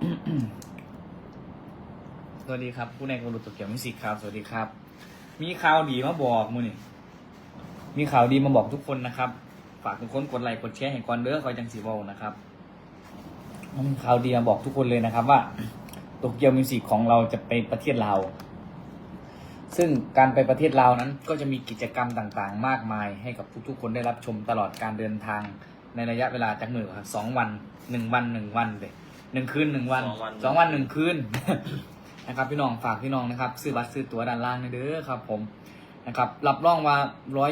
สวัสดีครับ ผู้ในกรุตเกียวมิสิกครับ สวัสดีครับ มีข่าวดีมาบอกมูนี่ มีข่าวดีมาบอกทุกคนนะครับ ฝากทุกคนกดไลค์กดแชร์ให้ก่อนเด้อคอยจังสีบอลนะครับมีข่าวดีมาบอกทุกคนเลยนะครับ ว่าโตเกียวมิวสิกของเราจะไปประเทศลาว ซึ่งการไปประเทศลาวนั้น ก็จะมีกิจกรรมต่างๆ มากมาย ให้กับทุกๆ คนได้รับชมตลอดการเดินทางในระยะเวลาจากหนึ่งสองวันหนึ่งวันหนึ่งวันเลย หนึ่งคืนหนึ่งวันสองวัน สองวันหนึ่งคืน นะครับ พี่น้องฝากพี่น้องนะครับซื้อบัตรซื้อตั๋วด้านล่างนี่เด้อครับ ผมนะครับรับรองว่า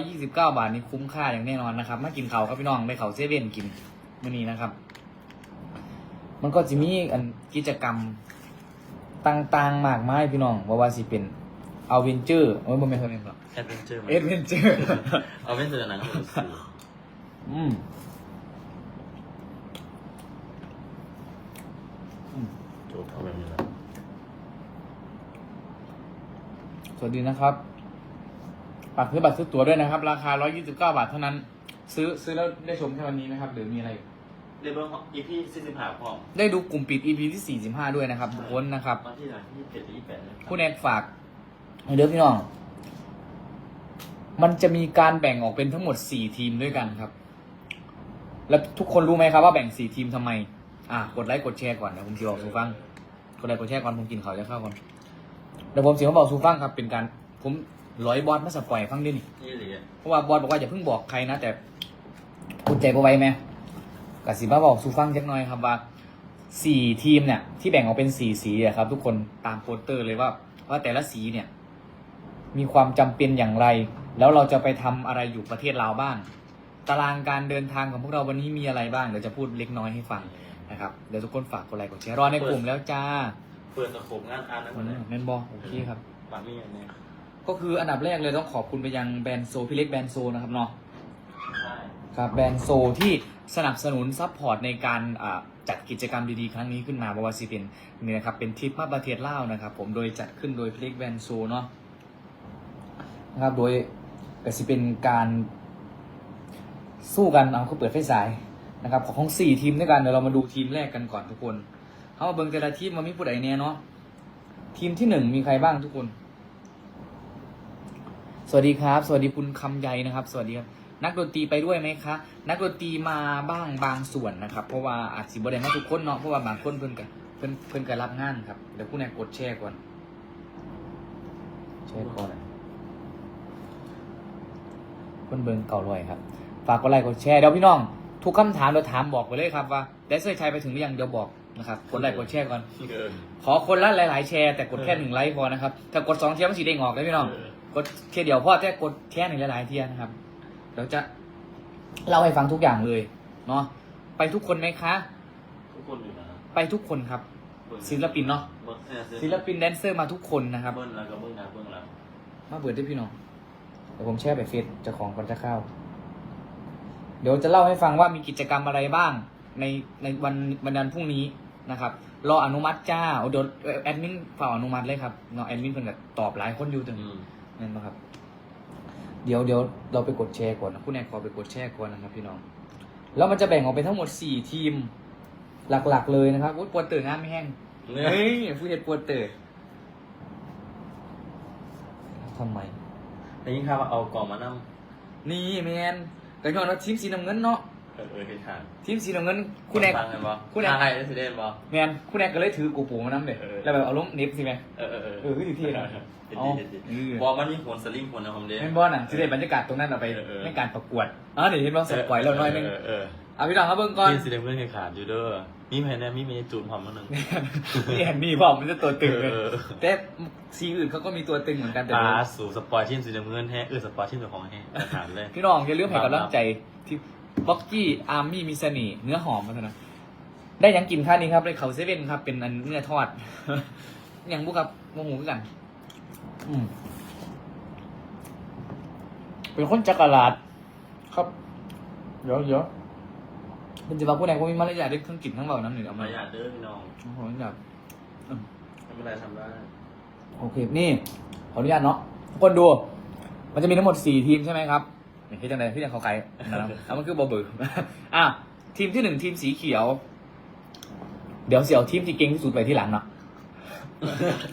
129บาทนี่คุ้มค่าอย่างแน่นอนนะครับมากินเขาวครับพี่น้องได้เขาวเซเว่นกินมื่อนี้นะครับ มันก็จะมีอันกิจกรรมต่างๆมากมายพี่น้องว่าว่าสิเป็นเอาเวนเจอร์โอ้ยบ่แม่นเท่านั้นหรอกแอดเวนเจอร์เอ็ดเวนเจอร์ เอาเป็นเจอหนังของสื่ออืม มจบเอาแบบนี้แล้วสวัสดีนะครับฝากซื้อบัตรซื้อตั๋วด้วยนะครับ ราคา 129 บาทเท่านั้น ซื้อซื้อแล้วได้ชมแค่วันนี้นะครับ หรือมีอะไรอีกเรียบร้อยอีพีสี่สิบห้าพร้อมได้ดูกลุ่มปิด EP ที่ 45 ด้วยนะครับทุกคนนะครับ วันที่ไหนที่เจ็ดที่แปดเลยผู้แนกฝากให้เด้อพี่น้อง มันจะมีการแบ่งออกเป็นทั้งหมด 4 ทีมด้วยกันครับ แล้วทุกคนรู้ไหมครับว่าแบ่ง 4 ทีมทำไม อะ กดไลค์กดแชร์ก่อนนะผมจะบอกสูฟัง กดไลค์กดแชร์ก่อนผมกินเขาวจะเข้าก่อนเดี๋ยวผมเสียงบอกสูฟังครับเป็นการผมร้อยบอสมาสปอยฟังด้วยนี่นี่เหลือเพราะว่าบอสบอกว่าอย่าเพิ่งบอกใครนะแต่คุณใจบ่ไหว้ไหมกสิมาบอกสูฟังจักหน่อยครับว่าสี่ทีมเนี่ยที่แบ่งออกเป็นสี่สีอะครับ ทุกคนตามโปสเตอร์เลยว่าว่าแต่ละสีเนี่ย มีความจำเป็นอย่างไร แล้วเราจะไปทำอะไรอยู่ประเทศลาวบ้าง ตารางการเดินทางของพวกเราวันนี้มีอะไรบ้างเดี๋ยวจะพูดเล็กน้อยให้ฟัง นะครับเดี๋ยวทุกคนฝากกดไลค์กดแชร์รอในกลุ่มแล้วจ้าเปิดสโคปงานอ่านนะคนนี้แน่นบอโอเคครับปากมีอย่างนี้ก็คืออันดับแรกเลยต้องขอบคุณไปยังแบรนด์โซพี่เล็กแบรนด์โซนะครับเนาะใช่ครับแบรนด์โซที่สนับสนุนซัพพอร์ตในการอ่าจัดกิจกรรมดีๆ ครั้งนี้ขึ้นมาบวาซีเป็นนี่นะครับเป็นทริปมาประเทศลาวนะครับ ผมโดยจัดขึ้นโดยพี่เล็กแบรนด์โซเนาะนะครับโดยก็สิเป็นการสู้กันเอาเขาเปิดไฟสาย นะครับของสี่ทีมด้วยกันเดี๋ยวเรามาดูทีมแรกกันก่อนทุกคนเอาเบิ่งแต่ละทีมมันมีผู้ใดแน่เนาะทีมที่หนึ่งมีใครบ้างทุกคน สวัสดีครับ สวัสดีคุณคำใยนะครับ สวัสดีครับนักดนตรีไปด้วยไหมคะ นักดนตรีมาบ้างบางส่วนนะครับ เพราะว่าอาจสิบได้มาทุกคนเนาะเพราะว่าบางคนเพิ่นกันเพิ่นเพิ่นกันรับงานครับเดี๋ยวผู้แนกดแชร์ก่อนแชร์ก่อนเพิ่นเบิ่งเก่าลอยครับ ฝากกดไลค์กดแชร์เดี๋ยวพี่น้อง ทุกคำถามเราถามบอกไปเลยครับว่าได้เสื้อชัยไปถึงหรือยังเดี๋ยวบอกนะครับกดไลค์กดแชร์ก่อนเกินขอคนละหลาย ๆ แชร์แต่กดแค่หนึ่งไลค์พอนะครับ ถ้ากดสองเทียร์มันสีเด้งออกเลยพี่น้องกดเทียร์เดียวพอแต่กดแค่หนึ่งหลายๆเทียร์นะครับเดี๋ยวจะเล่าให้ฟังทุกอย่างเลยเนาะไปทุกคนไหมคะ ทุกคนอยู่นะไปทุกคนครับศิลปินเนาะเบิ้งเนี่ยศิลปินแดนเซอร์มาทุกคนนะครับ เบิ้งแล้วก็เบิ้งหน้าเบิ้งหลังมาเบิดด้วยพี่น้องเดี๋ยวผมแชร์ไปเฟซเจ้าของก่อนจะเข้า เดี๋ยวจะเล่าให้ฟังว่ามีกิจกรรมอะไรบ้าง ในในวันวันพรุ่งนี้นะครับรออนุมัติจ้าเอาเดี๋ยวแอดมินฝากอนุมัติเลยครับเนาะแอดมินเพิ่นก็ตอบหลายคนอยู่ถึงอืมนั่นนะครับ เดี๋ยวเดี๋ยวเราไปกดแชร์ก่อนนะคุณแอนขอไปกดแชร์ก่อนนะครับพี่น้องแล้วมันจะแบ่งออกเป็นทั้งหมดสี่ทีม หลักๆ เลยนะครับอุ๊ยปวดเตื่นงานไม่แห้งเนี่ยเฮ้ยผู้เห็นปวดเตื่นทำไมแต่ยิ่งข้าวเอากล่องมานั่งนี่แมน แต่ย้อนว่าทีมสีน้ำเงินเนาะเออเออให้ทานทีมสีน้ำเงินคุณแอก ฟังกันบ่คุณแอก ทายได้สิเด่นบ่ แมนคุณแอกก็เลยถือกูปูมาน้ำเด็เออ แล้วแบบเอาล้มเน็บสิแมเออเออเออเออคืออยู่ที่ไหนเห็นเอาดีเห็นดีเออ บอกมันมีผลสลิงผลนะผมเด้ แมนบอลอะสิได้บรรยากาศตรงนั้นเอาไปเออเออ ในการประกวดอ๋อเดี๋ยวเห็นว่าสปอยเราหน่อยนึงเออเออเอาพี่น้องครับเบิ่งก่อนพี่สีแดงเพื่อนขาดอยู่เด้อมีแผ่นแน่มีเมจูนพร้อมมาหนึ่งนี่เห็นมีบอกมันจะตัวตึงเลยเออ แต่ซีอื่นเขาก็มีตัวตึงเหมือนกันแต่ตาเดี๋ยวสู่สปอยที่สีแดงเพื่อนแห้เออสปอยที่เป็นของแห้ขาดเลย พี่น้องอย่าลืมให้กำลังใจที่บ็อกกี้อาร์มี่มีเสน่ห์เนื้อหอมมาเถอะนะได้หยังกินค่านี้ครับได้เขาเซเว่นครับเป็นอันเนื้อทอดยังบุกครับโมโหกัน อืมเป็นคนจักรลาดครับ เดี๋ยวเดี๋ยว เป็นจะบอกผู้ใดผู้มีมารยาทได้เครื่องกินทั้งเบาน้ำหนึ่งเอามามาอย่าเด้อพี่น้องโอ้โหอยากไม่เป็นไรทำได้โอเค นี่ขออนุญาตเนาะทุกคนดู มันจะมีทั้งหมดสี่ทีมใช่ไหมครับอย่างที่จังไรที่ยังเขาไกลนะครับเอามันคือบอเบืออะทีมที่หนึ่งทีมสีเขียว เดี๋ยวเสี่ยวทีมที่เก่งที่สุดไปที่หลังเนาะ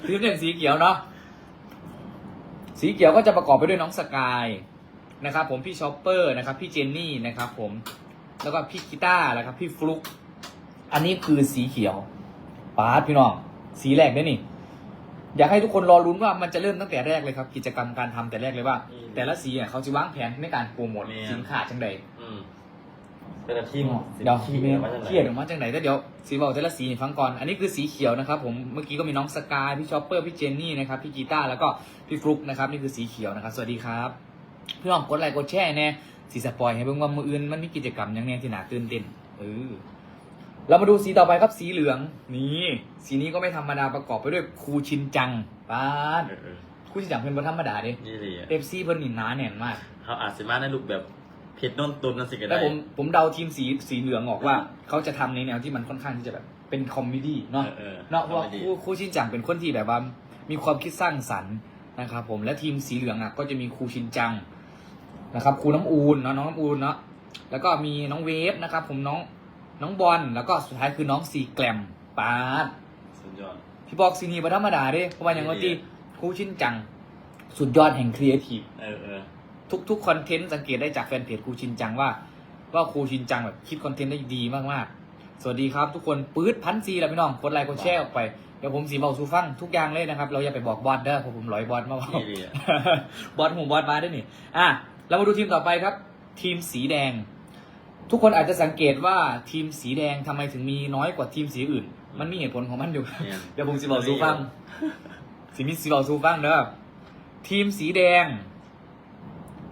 ทีมหนึ่งสีเขียวเนาะ สีเขียวก็จะประกอบไปด้วยน้องสกายนะครับ ผมพี่ชอปเปอร์นะครับ พี่เจนนี่นะครับ ผม แล้วก็พี่กีตาร์นะครับพี่ฟลุก อันนี้คือสีเขียวปาดพี่น้อง สีแรกได้นี่ อยากให้ทุกคนรอลุ้นว่ามันจะเริ่มตั้งแต่แรกเลยครับ กิจกรรมการทำแต่แรกเลยว่าแต่ละสีอะเขาจะวางแผนในการโปรโมทสินค้าจังใดอืมเป็นอาทีมเดี๋ยวขี้เมียมาจากไหน เครียดออกมาจากไหนแต่เดี๋ยวสีบอกแต่ละสีให้ฟังก่อน อันนี้คือสีเขียวนะครับผมเมื่อกี้ก็มีน้องสกายพี่ชอปเปอร์พี่เจนนี่นะครับพี่กีตาร์แล้วก็พี่ฟลุกนะครับนี่คือสีเขียวนะครับ สวัสดีครับ พี่น้องกดไลค์กดแชร์แน่ สีสปอยให้เบิ่งว่ามืออื่นมันมีกิจกรรมอย่างแน่ที่น่าตื่นเต้นเออเรามาดูสีต่อไปครับสีเหลือง นี่สีนี้ก็ไม่ธรรมดาประกอบไปด้วยคูชินจังป้าดเออเออคูชินจังเป็นบธรรมดาเด้นี่เลยอะเอฟซีเพิ่นนี่หนาแน่นมากเขาอาจจะมาในรูปแบบเผ็ดโน้นตุนนั่นสิก็แต่ได้ผมผมเดาทีมสีสีเหลืองออกว่า เขาจะทำในแนวที่มันค่อนข้างที่จะแบบเป็นคอมเมดี้เนาะออออเนาะเพราะว่าอมดีคู่คู่ชินจังเป็นคนที่แบบว่ามีความคิดสร้างสรรค์นะครับผมและทีมสีเหลืองอะก็จะมีครูชินจัง นะครับครูน้ำอูนเนาะน้องน้ำอูนเนาะแล้วก็มีน้องเวฟนะครับ ผมน้องน้องบอลแล้วก็สุดท้ายคือน้องซีแกลมปาดสุดยอดพี่บอกซีนีบัธรรมดาเด้เพราะว่าอย่างว่าที่ครูชินจัง สุดยอดแห่งครีเอทีฟเออเออทุกทุกคอนเทนต์สังเกตได้จากแฟนเพจครูชินจังว่า ว่าครูชินจังแบบคิดคอนเทนต์ได้ดีมากๆ สวัสดีครับทุกคนปื๊ดพันซีแล้วพี่น้องกดไลค์กดแชร์ออกไปเดี๋ยวผมสีเบาซูฟังทุกอย่างเลยนะครับ เราอย่าไปบอกบอสเด้อเพราะผมร้อยบอสมาบอกนี่เลยอะบอสหูบอสมาด้วยนี่อะ เรามาดูทีมต่อไปครับ ทีมสีแดง ทุกคนอาจจะสังเกตว่าทีมสีแดงทำไมถึงมีน้อยกว่าทีมสีอื่น มันมีเหตุผลของมันอยู่ เนี่ยเดี๋ยวผมสีเบาซูฟังสีมิสีเบาซูฟังเด้อทีมสีแดง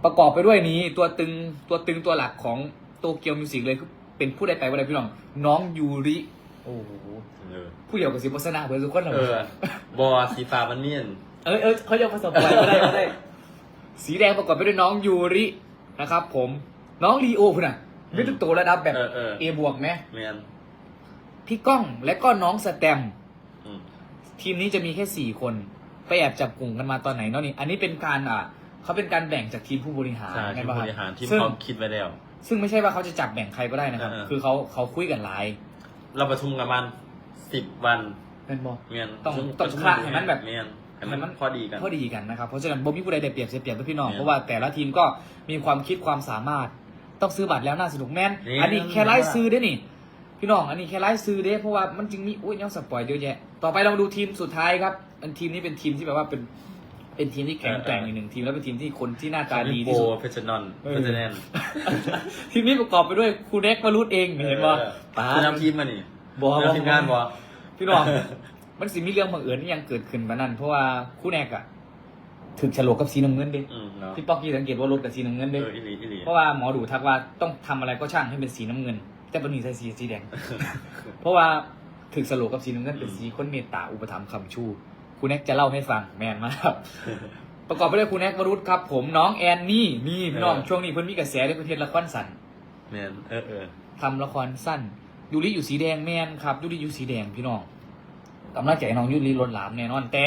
ประกอบไปด้วยนี้ ตัวตึงตัวตึงตัวหลักของโตเกียวมิวสิกเลยคือเป็นผู้ใดไปว่าใดพี่น้อง น้องยูริ โอ้โหเออผู้เดียวกับสิบโฆษณาเพื่อนทุกคนเหรอเออบอสีฟ้ามันเนียน เออเออเขาจะผสมไปก็ได้ก็ได้ สีแดงประกอบไปด้วยน้องยูรินะครับ ผมน้องลีโอคุณอะไม่ต้องตัวระดับแบบเออเออ เอบวกไหมเมียนพี่ก้องและก็น้องสแตมป์อืมทีมนี้จะมีแค่สี่คน ไปแอบจับกลุ่มกันมาตอนไหนเนาะนี่อันนี้เป็นการอะเขาเป็นการแบ่งจากทีมผู้บริหารใช่ไงที่บ้างบริหารที่ซึ่งเขาคิดไว้แล้ว ซึ่งไม่ใช่ว่าเขาจะจับแบ่งใครก็ได้นะครับ เออ คือเขาเขาคุยกันหลายเราประชุมกันมันสิบวันเป็นบอ เมียนต้องซึ่ต้องประชุมคละให้มันแบบ เมียน ให้ให้มัมันนพอดีกัน พอดีกันนะครับ เพราะฉะนั้นบ่มีผู้ใดได้เปรียบเสียเปรียบกับพี่น้องเนี่ยเพราะว่าแต่ละทีมก็มีความคิดความสามารถ ต้องซื้อบัตรแล้วน่าสนุกแม่น นี่ อันนี้แค่ไลฟ์ซื้อได้นี่ พี่น้อง อันนี้แค่ไลฟ์ซื้อเด้เพราะว่ามันจริงมีอุ้ยยังสปอยเยอะแยะ ต่อไปเรามาดูทีมสุดท้ายครับ อันทีมนี้เป็นทีมที่แบบว่าเป็น เป็นทีมที่แข็งแกร่งอีกหนึ่งทีมแล้วเป็นทีมที่คนที่หน้าตาดีโปที่สุด เพชรนอนเออ เพชรแนนทีมนี้ประกอบไปด้วยครูเน็กมารุดเองเห็นป่ะปาคุณนำทีมมานี่บอคุณนำทีมงานบอพี่น้อง มันสิมีเรื่องบังเอิญที่ยังเกิดขึ้นมานั่นเพราะว่าครูเน็กอะถึกฉลกกับสีน้ำเงินเด้อืมเนาะพี่ป๊อกกี้สังเกตว่ารถกับสีน้ำเงินเอเด้ออีหลีอีหลีเพราะว่าหมอดูทักว่าต้องทำอะไรก็ช่างให้เป็นสีน้ำเงิน แต่เป็นหนีใส่สีสีแดง เพราะว่าถึกสโลกับสีน้ำเงินเป็นสีคนเมตตาอุปถัมภ์คำชูคุณแน็กจะเล่าให้ฟังแมนมากประกอบไปด้วยคุณแน็กวรุษครับ ผมน้องแอนนี่นี่พี่น้องเออช่วงนี้เพิ่นมีกระแสในประเทศละครสั้นเมียนเออเออทำละครสั้นยูริอยู่สีแดงแมนครับยูริอยู่สีแดงพี่น้อง กำลังใจให้น้องยูริล้นหลามแน่นอน แต่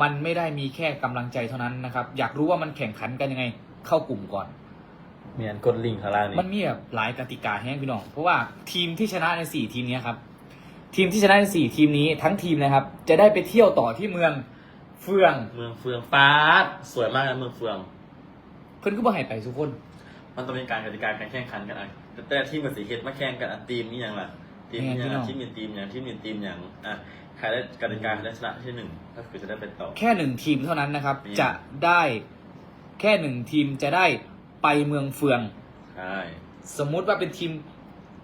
มันไม่ได้มีแค่กำลังใจเท่านั้นนะครับ อยากรู้ว่ามันแข่งขันกันยังไง เข้ากลุ่มก่อนเมียนกดลิงก์ข้างล่างนี่มันมีแบบหลายกติกาแห้งพี่น้อง เพราะว่าทีมที่ชนะในสี่ทีมเนี้ยครับ ทีมที่ชนะในสี่ทีมนี้ทั้งทีมนะครับ จะได้ไปเที่ยวต่อที่เมืองเฟือง เมืองเฟืองฟ้าดสวยมากนะเมืองเฟือง เพิ่นก็บ่ให้ไปทุกคน มันต้องมีการกติกาการแข่งขันกันอะแต่แต่ที่มันสีเฮ็ดมาแข่งกันอะทีมนี่ยังล่ะทีมนี่ยังอะที่มีทีมอย่างที่มีทีมอย่างอะ ใครได้กติกาใครได้ชนะที่หนึ่งก็คือจะได้ไปต่อ แค่หนึ่งทีมเท่านั้นนะครับนี่จะได้แค่หนึ่งทีมจะได้ไปเมืองเฟือง ใช่ สมมุติว่าเป็นทีม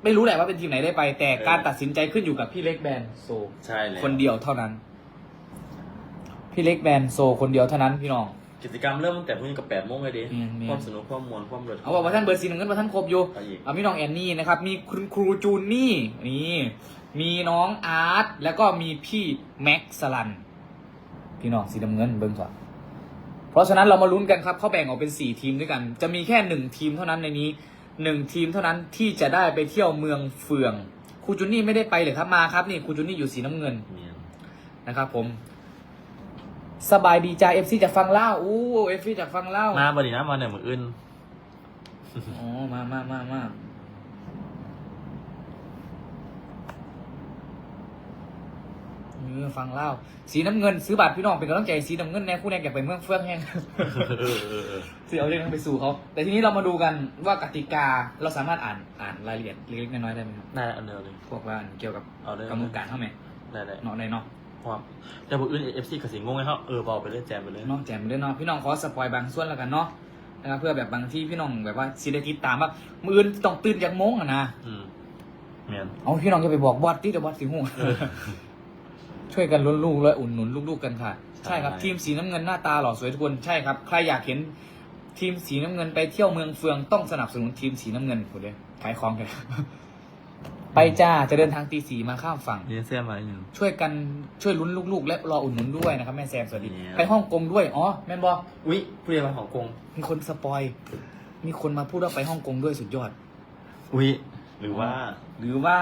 ไม่รู้แหละว่าเป็นทีมไหนได้ไป แต่เออ การตัดสินใจขึ้นอยู่กับพี่เล็กแบนโซ ใช่เลยคนเดียวเท่านั้น พี่เล็กแบนโซคนเดียวเท่านั้นพี่น้อง กิจกรรมเริ่มตั้งแต่พรุ่งนี้กับแปดโมงเลยดิเมียนเมียนความสนุกความมวลความรดเอาบอกว่าท่านเบอร์สีหนึ่งเงินว่าท่านครบอยู่ เอาอีก เอาพี่น้องแอนนี่นะครับ มีคุณครูจูนนี่นี่ มีน้องอาร์ตแล้วก็มีพี่แม็กซ์สลัน พี่น้องสีน้ำเงินเบิ้งก่อนเพราะฉะนั้นเรามาลุ้นกันครับเขาแบ่งออกเป็นสี่ทีมด้วยกัน จะมีแค่หนึ่งทีมเท่านั้นในนี้หนึ่งทีมเท่านั้นที่จะได้ไปเที่ยวเมืองเฟืองครูจูนนี่ไม่ได้ไปเลยครับมาครับนี่ครูจูนนี่อยู่สีน้ำเงินเมียนนะครับผม สบายดีจ้าเอฟซีจากฟังเล่าอู้เอฟซีจากฟังเล่ามาบดีนะมาเนี่ยมืออื่นอ๋อมามามามา ฟังเล่าวสีน้ำเงินซื้อบัตรพี่น้องเป็นกำลังใจสีน้ำเงินแน่คู่แน่อยากไปเมืองเฟื่องแห้ง เออเออเออสิเอาเรื่องนั้นไปสู่เขา แต่ทีนี้เรามาดูกันว่ากติกาเราสามารถอ่านอ่านรายละเอียดเล็กๆน้อยๆได้ไหมครับ ได้อันเดียวเลยพวกว่าเกี่ยวกับเอาเลยกำหนดการเท่าไหร่ได้ได้เนาะในเนาะเพราะว่าแต่พวกอื่นเอฟซีกับสิงงงให้เขาเออเบาไปเลยแจมไปเลยเนาะแจมเลยเนาะพี่น้องขอสปอยบางส่วนแล้วกันเนาะนะครับเพื่อแบบบางที่พี่น้องแบบว่าซีได้ติดตามว่ามืออื่นต้องตื่นจากโมงอะนะอืมเมียนเอาพี่น้องจะไปบอกบอสที่เดี๋ยวบอสสิหู ช่วยกันลุ้นลูกและอุ่นหนุนลูกๆกันค่ะ ใช่ครับ ทีมสีน้ำเงินหน้าตาหล่อสวยทุกคนใช่ครับใครอยากเห็นทีมสีน้ำเงินไปเที่ยวเมืองเฟืองต้องสนับสนุนทีมสีน้ำเงินคุณเลยขายของกันไปจ้าจะเดินทางตีสีมาข้ามฝั่งเรียนเสื้อมาอย่างช่วยกันช่วยลุ้นลูกๆ และรออุ่นหนุนด้วยนะครับแม่แซมสวัสดีเนี่ยไปฮ่องกงด้วยอ๋อแม่นบออุ้ยผู้เรียนมาของกงมีคนสปอย มีคนมาพูดว่าไปฮ่องกงด้วยสุดยอดอุ้ยหรือว่า หรือว่า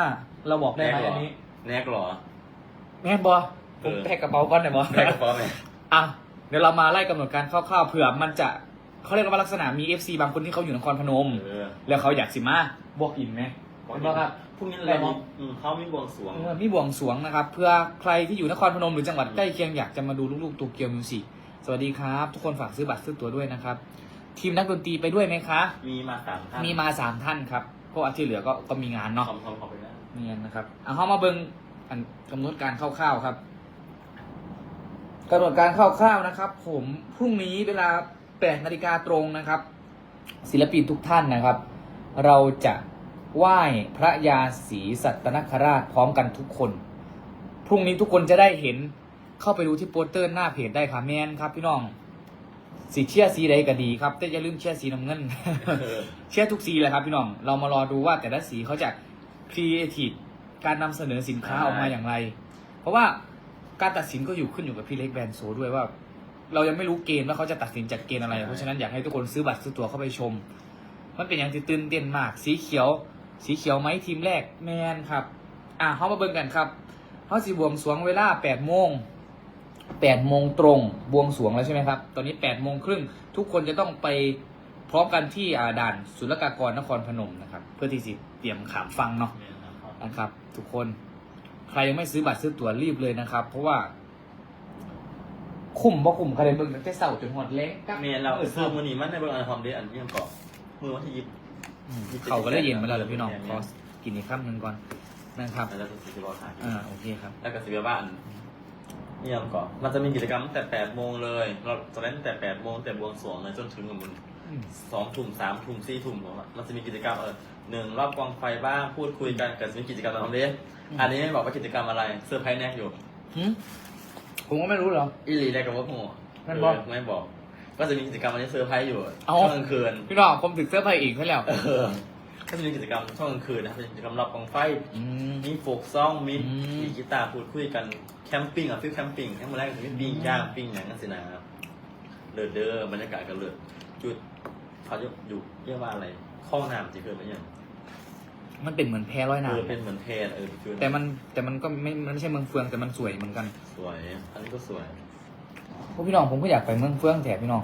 เราบอกได้ไหมเหรอัอนนี้แนกเหรอ แม่นบอผมเออแพ็กกระเป๋าก่อนหน่อยบอแนกกระเป๋าไหมอะเดี๋ยวเรามาไล่กำหนดการคร่าวๆเผื่อมันจะเขาเรียกว่าลักษณะมี FC บางคนที่เขาอยู่นครพนม เออแล้วเขาอยากสิมาบอกอินไหมเห็นปะครับ พรุ่งนี้อะไรมีอืมเขามีบวงสรวง เออมีบวงสรวงนะครับ เพื่อใครที่อยู่นครพนมหรือจังหวัดใกล้เคียงอยากจะมาดูลูกๆตัวเกียวมิวสิกสวัสดีครับ ทุกคนฝากซื้อบัตรซื้อตั๋วด้วยนะครับ ทีมนักดนตรีไปด้วยไหมคะ มีมาสามท่านมีมาสามท่านครับเพราะว่าที่เหลือก็ก็มีงานทอเนาะมทอมขอไปได้เนียนนะครับเอาเข้ามาเบิง อันกำหนดการคร่าวๆครับกำหนดการคร่าวๆนะครับ ผมพรุ่งนี้เวลา8นาฬิกาตรงนะครับ ศิลปินทุกท่านนะครับ เราจะไหว้พระยาศรีสัตนคราชพร้อมกันทุกคน พรุ่งนี้ทุกคนจะได้เห็นเข้าไปดูที่โปสเตอร์หน้าเพจได้ค่ะแมนครับพี่น้องสีเชียสีใดก็ดีครับแต่อย่าลืมเชียสีน้ำเงิน เชื่อทุกสีเลยครับพี่น้องเรามารอดูว่าแต่ละสีเขาจะครีเอทีฟ การนำเสนอสินค้าออกมาอย่างไร เพราะว่าการตัดสินก็อยู่ขึ้นอยู่กับพี่เล็กแบรนด์โซด้วยว่า เรายังไม่รู้เกณฑ์ว่าเขาจะตัดสินจากเกณฑ์อะไร เพราะฉะนั้นอยากให้ทุกคนซื้อบัตรซื้อตั๋วเข้าไปชม มันเป็นอย่างที่ตื่นเต้นมาก สีเขียว สีเขียวไหมทีมแรกแมนครับ อะเขามาเบิ่งกันครับเขาสีบวงสรวงเวลาแปดโมงแปดโมงตรงบวงสรวงแล้วใช่ไหมครับ ตอนนี้แปดโมงครึ่งทุกคนจะต้องไปพร้อมกันที่อ่าด่านศุลกากรนครพนมนะครับ เพื่อที่จะเตรียมขามฟังเนาะนะครับ ทุกคนใครยังไม่ซื้อบัตรซื้อตั๋วรีบเลยนะครับ เพราะว่า คุ้มบ่คุ้มใครเลยเบิ่งตั้งแต่เสาร์จนหอดเล็กเมียนเราซื้อมือนีมันในเบอร์อันทอมเดอันนี้ยังเกาะมือวันที่ยิบเขาก็ได้เย็นมาแล้วเหรอพี่น้องขอกินอีกคำหนึ่งก่อนนะครับแล้วก็สิบวันหาอ่าโอเคครับ แล้วก็สิบบ้านนี่ยังเกาะมันจะมีกิจกรรมตั้งแต่แปดโมงเลย เราจะเล่นตั้งแต่แปดโมงแต่บวงสรวงเลยจนถึงมันอืมสองทุ่มสามทุ่มสี่ทุ่มผมอะมันจะมีกิจกรรมเออ หนึ่งรอบกองไฟบ้างพูดคุยกันกับมีกิจกรรมทำเด้อันนี้ไม่บอกว่ากิจกรรมอะไรเซอร์ไพรส์แนกอยู่ หืมผมก็ไม่รู้เหรอ อีหลีได้กับว่าโง่นั่นบอกเออไม่บอก ก็จะมีกิจกรรมอันนี้เซอร์ไพรส์อยู่เอาช่วงกลางคืนพี่น้องผมถึงเสื้อผ้าอีกใช่แล้วเออก็จะมีกิจกรรมช่วงกลางคืนนะครับเป็นกิจกรรมรอบกองไฟ อืม มีโฟกซองมีอืม มีกีตาร์พูดคุยกันแคมปิ้งอะฟิลแคมปิ้งทั้งหมดแรกจะมีปิ้งย่างปิ้งอย่างนั้นสินะครับเลิศเด้อบรรยากาศก็เลิศจุดเขาจะอยู่เรียกว่าอะไรห้องน้ำจะเกิดไหมยัง มันเป็นเหมือนแพร้อยเอน้อเป็นเหมือนเทนเออจุดำแต่มันแต่มันก็ไม่มันไม่ใช่เมืองเฟืองแต่มันสวยเหมือนกันสวยอันนี้ก็สวย พวกพี่น้องผมก็อยากไปเมืองเฟืองแถบพี่น้อง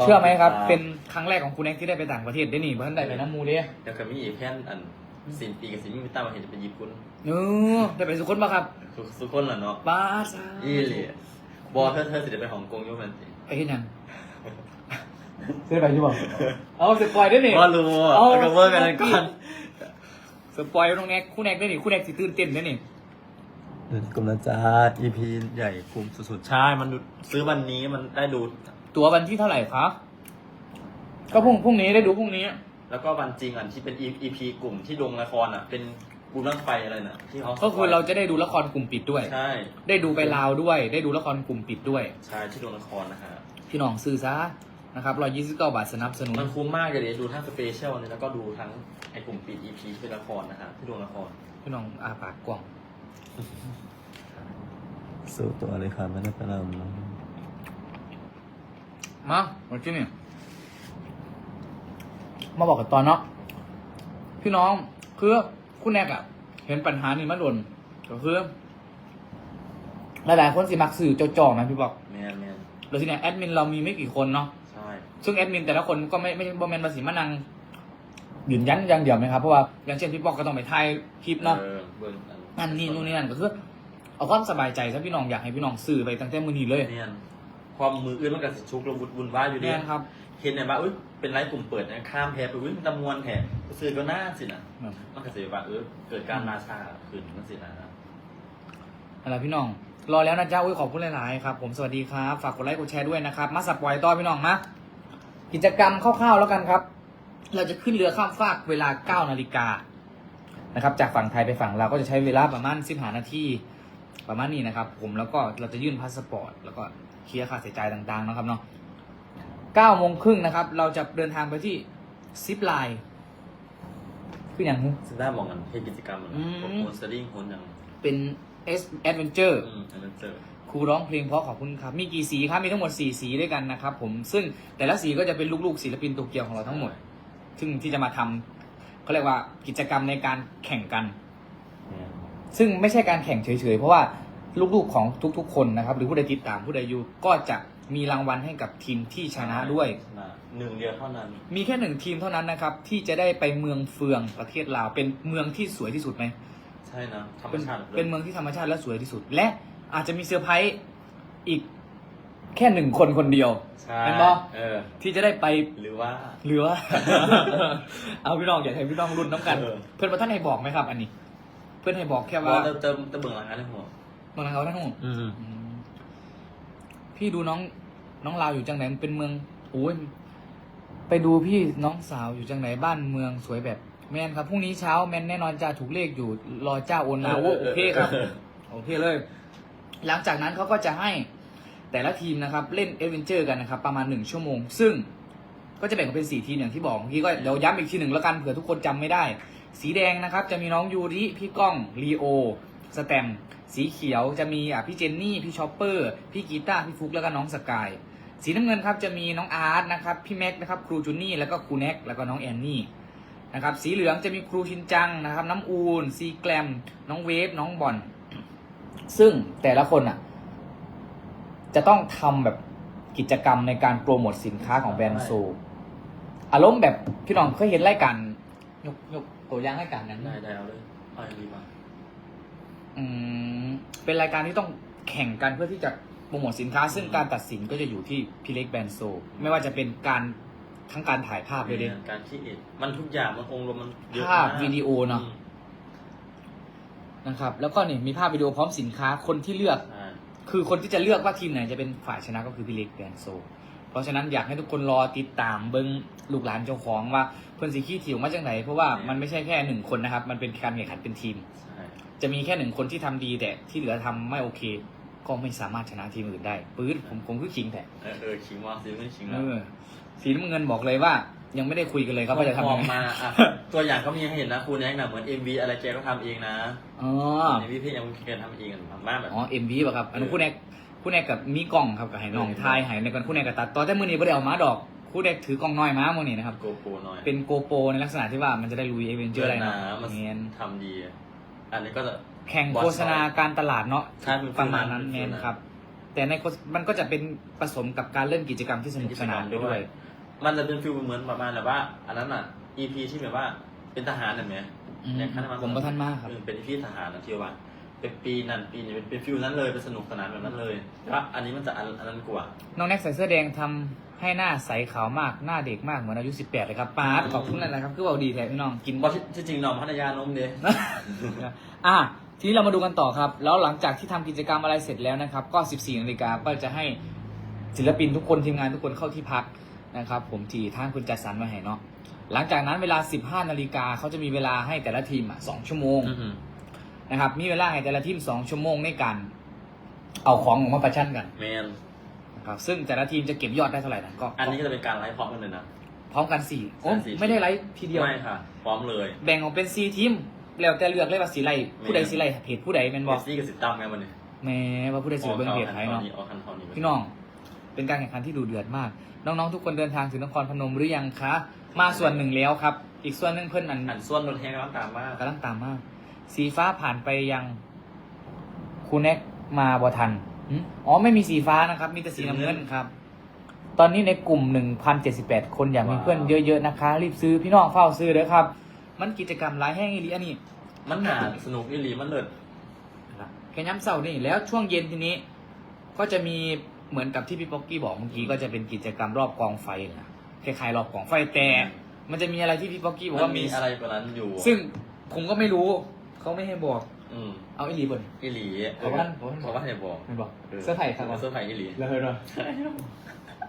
เชื่อไหมครับ เป็นครั้งแรกของคุณแอกที่ได้ไปต่างประเทศได้หนิเพราะท่านได้ไปน้ำมูเด้แล้วก็มีอีกแค่นอันสินปีกับสินมีมิตามาเห็นจะเป็นญี่ปุ่นเออได้ไปสุโขทัยปะครับ สุสุคนละเนาะบ้าซาอีหลีบอเธอเธอสิเดี๋ยวไปฮ่องกงอยุ่แมันสิไปที่นั่น ซื้อไปใช่ป่ะเอาสปอยได้หนิก็รู้อะเอาแล้วก็เวิร์กกันก่อนสปอยตรงแนกคู่แนกได้หนิคู่แนกสิตื่นเต้นได้หนิกลุ่มนะจ๊ะ EP ใหญ่คุ้มสุดๆใช่มันดูซื้อวันนี้มันได้ดู ตั๋ววันที่เท่าไหร่คะก็พรุ่งพรุ่งนี้ได้ดูพรุ่งนี้ แล้วก็วันจริงอันที่เป็น EP กลุ่มที่ลงละครอะ เป็นบุญรังไฟอะไรน่ะที่เขาก็คือเราจะได้ดูละครกลุ่มปิดด้วยใช่ได้ดูไปลาวด้วย ได้ดูละครกลุ่มปิดด้วยใช่ที่ลงละครนะฮะพี่น้องซื้อซะ นะครับร้อยยี่สิบเก้าบาทสนับสนุน มันคุ้มมากเลยดูทั้งสเปเชียลเนี่ยแล้วก็ดูทั้งไอ้กลุ่มปิด EP ที่เป็นละครนะฮะที่ลงละครพี่น้องอาปากกว้างสู้ตัวเลยค่ะไม่ได้ไปเรามาวันที่นี่มาบอกกับตอนเนาะพี่น้องคือคุณแนกอะเห็นปัญหานี้มาโดนก็คือหลายๆคนสิมักสื่อจ่อๆนะพี่บอกแมนแมน แล้วทีเนี้ยแอดมินเรามีไม่กี่คนเนาะใช่ ซึ่งแอดมินแต่ละคนก็ไม่ไม่บ่แมนภาษีมานังยืนยันอย่างเดียวไหมครับ เพราะว่าอย่างเช่นพี่บอกก็ต้องไปถ่ายคลิปเนาะ ออเบิ่งอันนั่นนี่นู่นนี่นั่นก็คือเอาความสบายใจซะพี่น้องอยากให้พี่น้องซื้อไปตั้งแต่มื้อนี้เลยเนี่ยความมืออื่นมันก็สิชุกลงบุญบุญว่าอยู่ดีแน่นครับเห็นเนี่ยว่าอุ้ยเป็นไลฟ์กลุ่มเปิดนะข้ามแพรไปอุ้ยมันตะมวนแถซื้อก็น่าสินะมันก็สิว่าเออเกิดการมาชาขึ้นมันสินะอะไรพี่น้อง รอแล้วนะจ๊ะอุ้ยขอบคุณหลายๆครับผมสวัสดีครับฝากกดไลค์กดแชร์ด้วยนะครับมาสับปล่อยต่อพี่น้องนะ กิจกรรมคร่าวๆแล้วกันครับ เราจะขึ้นเรือข้ามฟากเวลา 9 นาฬิกานะครับ จากฝั่งไทยไปฝั่งเราวก็จะใช้เวลาประมาณ10หานาทีประมาณนี้นะครับ ผมแล้วก็เราจะยื่นพาสปอร์ตแล้วก็เคลียร์ค่าใช้จ่ายต่างๆนะครับเนาะ9โมงครึ่งนะครับ เราจะเดินทางไปที่ซิปไลน์คืออย่างนี้ซึ่งได้มองกันเฮ็ดกิจกรรมมันอืมโปรโมทสติ้งคนอย่างเป็น S Adventure อืมอันนั้นเจอครูร้องเพลงเพราะขอบคุณครับ มีกี่สีครับ มีทั้งหมด 4 สีด้วยกันนะครับผม ซึ่งแต่ละสีก็จะเป็นลูกๆศิลปินตัวเกียวของเราทั้งหมด ซึ่งที่จะมาทำเขาเรียกว่ากิจกรรมในการแข่งกันเนี่ยซึ่งไม่ใช่การแข่งเฉยๆ เพราะว่าลูกๆของทุกๆ คนนะครับ หรือผู้ใดติดตามผู้ใดอยู่ก็จะมีรางวัลให้กับทีมที่ชนะด้วยชนะหนึ่งเดียวเท่านั้น มีแค่หนึ่งทีมเท่านั้นนะครับ ที่จะได้ไปเมืองเฟืองประเทศลาว เป็นเมืองที่สวยที่สุดไหมใช่นะธรรมเป็นชาติเป็นเมืองที่ธรรมชาติและสวยที่สุด และ อาจจะมีเซอร์ไพรส์อีกแค่หนึ่งคนคนเดียว ใช่เห็นปะ เออ ที่จะได้ไปหรือว่าเหลือเอาพี่น้องอยากให้พี่น้องรุ่นน้ำกัน เออ เพื่อนประท่านให้บอกไหมครับ อันนี้ เพื่อนให้บอกแค่เพว่าราะเติมเติมเบื้องหลังอันนี้หัวเมืองเขาทั้งหมดอืมอืมพี่ดูน้องน้องลาวอยู่จังไหนมันเป็นเมืองโอ้ยไปดูพี่น้องสาวอยู่จังไหนบ้านเมืองสวยแบบแมนครับพรุ่งนี้เช้าแมนแน่นอนจะถูกเลขอยู่รอเจ้าโอนมาโอ้โอเคครับ โอเคเลย หลังจากนั้นเขาก็จะให้แต่ละทีมนะครับเล่นเอเวนเจอร์กันนะครับประมาณหนึ่งชั่วโมง ซึ่งก็จะแบ่งออกเป็นสี่ทีมอย่างที่บอกเมื่อกี้ก็เดี๋ยวย้ำอีกทีหนึ่งแล้วกันเผื่อทุกคนจำไม่ได้ สีแดงนะครับจะมีน้องยูริพี่ก้องลีโอสแตมสีเขียวจะมีอะพี่เจนนี่พี่ชอปเปอร์พี่กีตาร์พี่ฟุกแล้วก็น้องสกายสีน้ำเงินครับจะมีน้องอาร์ตนะครับพี่แม็กนะครับครูจูนี่แล้วก็ครูแน็กแล้วก็น้องแอนนี่นะครับสีเหลืองจะมีครูชินจังนะครับน้ำอูนซีแกลมน้องเวฟน้องบอล ซึ่งแต่ละคนอะ จะต้องทำแบบกิจกรรมในการโปรโมทสินค้าของแบรนด์โซ อารมณ์แบบพี่น้องเคยเห็นรายการยกยกตัวอย่างรายการนั้น ได้ได้เอาเลยเอาอย่างดีมาอืมเป็นรายการที่ต้องแข่งกันเพื่อที่จะโปรโมทสินค้า ซึ่งการตัดสินก็จะอยู่ที่พี่เล็กแบรนด์โซ ไม่ว่าจะเป็นการทั้งการถ่ายภาพเลยเด้การคิดเอ็ดมันทุกอย่างมันองค์รวมมันเยอะภาพมากวิดีโอเนอะม นะครับ แล้วก็นี่มีภาพวิดีโอพร้อมสินค้าคนที่เลือกใช่คือคนที่จะเลือกว่าทีมไหนจะเป็นฝ่ายชนะก็คือพี่เล็กแบรนด์โซ เพราะฉะนั้นอยากให้ทุกคนรอติดตามเบิ้งลูกหลานเจ้าของว่าเพื่อนสีขี้ถิวมาจากไหน เพราะว่ามันไม่ใช่แค่หนึ่งคนนะครับ มันเป็นการแข่งขันเป็นทีม ใช่จะมีแค่หนึ่งคนที่ทำดีแต่ที่เหลือทำไม่โอเค ก็ไม่สามารถชนะทีมอื่นได้ปื๊ดผมผมคือคิงแต่เออเออขิงว่าซิไม่ขิงเอแล้วอสีน้ำเงินบอกเลยว่า ยังไม่ได้คุยกันเลยครับว่าจะทำอยัองกไงมาอะตัวอย่างก็มีให้เห็นนะครูแน็กนะเหมือน MV อะไรแกก็ทำเองนะอ๋อ ในพี่พี่ยังแกทำเองกันมากแบบ อ๋อเอ็มบีป่ะครับ อันนั้นคู่แนกคู่แนกกับมีกล้องครับกับไห้น้องทายไห้ในกันคู่แนกกับตัดต่อแต่มือนี้ไม่ได้เอามาดอก คู่แนกถือกล้องน้อยมามือนี้นะครับ โกโปรหน่อยเป็นโกโปรในลักษณะที่ว่ามันจะได้ลุยเอเวนเจอร์อะไรนะเนาะมันเงี้ยทำดี อันนี้ก็จะ แข่งโฆษณาการตลาดเนาะใช่เป็นประมาณนั้นเป็นเงี้ยฟิลนั้นครับ แต่ในโฆษมันก็จะเป็นผสมกับการเล่นกิจกรรมที่สนุกสนานไปด้วย มันจะเป็นฟิลเหมือนประมาณแบบว่า อันนั้นอะ EP ที่แบบว่าเป็นทหารเห็นไหมอืมอย่างขั้นผมก็ท่านมากครับเออเป็นพี่ทหารนะที่ว่าเป็นปีนั้นปีนี้เป็นเป็นฟิลนั้นเลยเป็นสนุกสนานแบบนั้นเลยแต่ว่าอันนี้มันจะอันอันนั้นกว่า น้องแน็กใส่เสื้อแดงทำให้หน้าใสขาวมากหน้าเด็กมากเหมือนอายุ18เลยครับป้าดขอบคุณอะไรครับ คือเอาดีแท้พี่น้องกินเพราะที่ที่จริงน้องพัทยานมเด้อะทีนี้เรามาดูกันต่อครับ แล้วหลังจากที่ทำกิจกรรมอะไรเสร็จแล้วนะครับ ก็ 14นาฬิกาก็จะให้ศิลปินทุกคนทีมงานทุกคนเข้าที่พัก นะครับ ผมที่ทางคุณจัดสรรมาให้เนาะหลังจากนั้นเวลา 15 นาฬิกาเขาจะมีเวลาให้แต่ละทีมอะสองชั่วโมงนะครับ มีเวลาให้แต่ละทีมสองชั่วโมงในการเอาของออกมาประชันกันแมนนะครับ ซึ่งแต่ละทีมจะเก็บยอดได้เท่าไหร่นั้นก็อันนี้ก็จะเป็นการไลฟ์พร้อมกันเลยนะพร้อมกันสี่โอ้ใช่สี่ไม่ได้ไลฟ์ทีเดียวไม่ค่ะ พร้อมเลย แบ่งออกเป็นสี่ทีมแล้วแต่เลือกเลยว่าสีไรผู้ใดสีไรเพจผู้ใดแมนบเมอกสซี่กับสิตั้มไงวันนี้แหม้ว่าผู้ใดสีเบิ้งเพจไทยเนาะออกคันเทานี้พี่น้อง เป็นการแข่งขันที่ดูเดือดมาก น้องๆทุกคนเดินทางถึงนครพนมหรือยังคะ มาส่วนหนึ่งแล้วครับ อีกส่วนหนึ่งเพื่อนอันหันส่วนรถแห้งแล้วตามมากกำลังตามมาสีฟ้าผ่านไปยังคูเน็กมาบอทันหึอ๋อไม่มีสีฟ้านะครับ มีแต่สีน้ำเงินครับ ตอนนี้ในกลุ่ม 1,078 คนอยากมีเพื่อนเยอะๆนะคะ รีบซื้อพี่น้องเฝ้าซื้อเด้อครับ มันกิจกรรมหลายแห่งอีหลีอันนี้ มันหนาสนุกอีหลีมันเลิศ แค่ย้ำเศร้านี่แล้วช่วงเย็นทีนี้ ก็จะมี เหมือนกับที่พี่ป๊อกกี้บอกเมื่อกี้ก็จะเป็นกิจกรรมรอบกองไฟนะคล้ายๆรอบกองไฟแต่ มันจะมีอะไรที่พี่ป๊อกกี้บอกมันว่ามีมีอะไรกว่านั้นอยู่ซึ่งผมก็ไม่รู้เขาไม่ให้บอก อืมเอาอีหลีบน อีหลีเขาว่าเขาว่าเขาว่าให้บอกไม่บอกเสื้อร์ไผ่ครับเสื้อร์ไผ่อีหลีแล้วเนาะ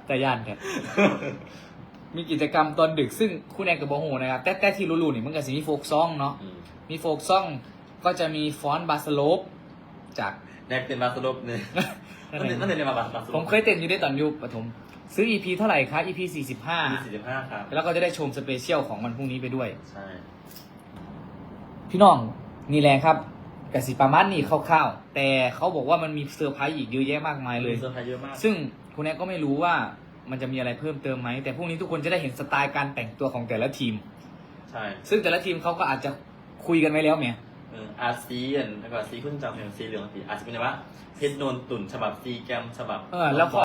แต่ย่านแค่มีกิจกรรมตอนดึกซึ่งคุณแอนกับบอโหนะครับ แต่แต่ที่รู้ๆนี่มันก็สิมีโฟกซองเนาะ อืมมีโฟกซองก็จะมีฟอนต์บาสโลปจาก แนกเป็นมาสรุปเนี่ยมันเป็นมันเป็นมาบาสรุปผมเคยเต้นอยู่ได้ตอนอยุปฐมซื้อ EP เท่าไหร่คะ EP มีสี่สิบห้าครับ45แล้วก็จะได้ชมสเปเชียลของวันพรุ่งนี้ไปด้วย ใช่ พี่น้องนี่แหละครับกสิประมาณนี้คร่าวๆ แต่เขาบอกว่ามันมีเซอร์ไพรส์อีกเยอะแยะมากมายเลยเซอร์ไพรส์เยอะมาก ซึ่งคุณแอนก็ไม่รู้ว่ามันจะมีอะไรเพิ่มเติมไหม แต่พรุ่งนี้ทุกคนจะได้เห็นสไตล์การแต่งตัวของแต่ละทีม ใช่ ซึ่งแต่ละทีมเขาก็อาจจะคุยกันไว้แล้วเนี่ยเอออาซีอันแล้วก็ซีคุ้นจำเห็นซีเหลืองสีอาจจะเป็นว่าเพชรโนนตุ่นฉบับซีแกมฉบับ เออแล้ว